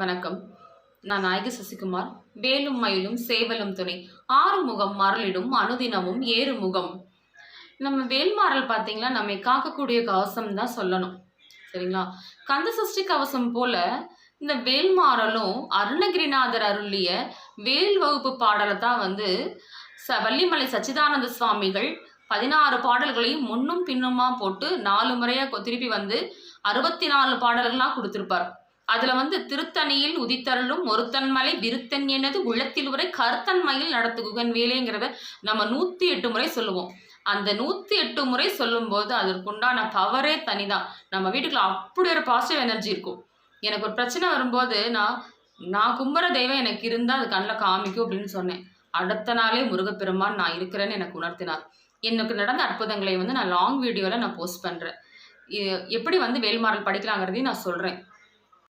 வணக்கம். நான் நாயகி சசிகுமார். வேலும் மயிலும் சேவலும் துணை. ஆறுமுகம் மரளிடும் அனுதினமும் ஏறுமுகம். நம்ம வேல்மாறல் பார்த்தீங்கன்னா நம்மை காக்கக்கூடிய கவசம் தான் சொல்லணும். சரிங்களா? கந்த சஷ்டி கவசம் போல இந்த வேல்மாறலும் அருணகிரிநாதர் அருளிய வேல் வகுப்பு பாடலை தான் வந்து ச வள்ளிமலை சச்சிதானந்த சுவாமிகள் பதினாறு பாடல்களையும் முன்னும் பின்னுமா போட்டு நாலு முறையாக திருப்பி வந்து அறுபத்தி நாலு பாடல்கள்லாம் கொடுத்துருப்பார். அதில் வந்து திருத்தணியில் உதித்தருளும் ஒருத்தன்மலை விருத்தன் எனது உள்ளத்தில் உரை கருத்தன்மையில் நடத்துகுகன் வேலைங்கிறத நம்ம நூற்றி எட்டு முறை சொல்லுவோம். அந்த நூற்றி எட்டு முறை சொல்லும்போது அதற்குண்டான பவரே தனிதான். நம்ம வீட்டுக்குள்ள அப்படி ஒரு பாசிட்டிவ் எனர்ஜி இருக்கும். எனக்கு ஒரு பிரச்சனை வரும்போது நான் நான் கும்புற தெய்வம் எனக்கு இருந்தால் அது கண்ணில் காமிக்கும் அப்படின்னு சொன்னேன். அடுத்த நாளே முருகப்பெருமான் நான் இருக்கிறேன்னு எனக்கு உணர்த்தினார். எனக்கு நடந்த அற்புதங்களை வந்து நான் லாங் வீடியோவில் நான் போஸ்ட் பண்ணுறேன் எப்படி வந்து வேல்மாறல் படிக்கலாங்கிறதையும் நான் சொல்கிறேன்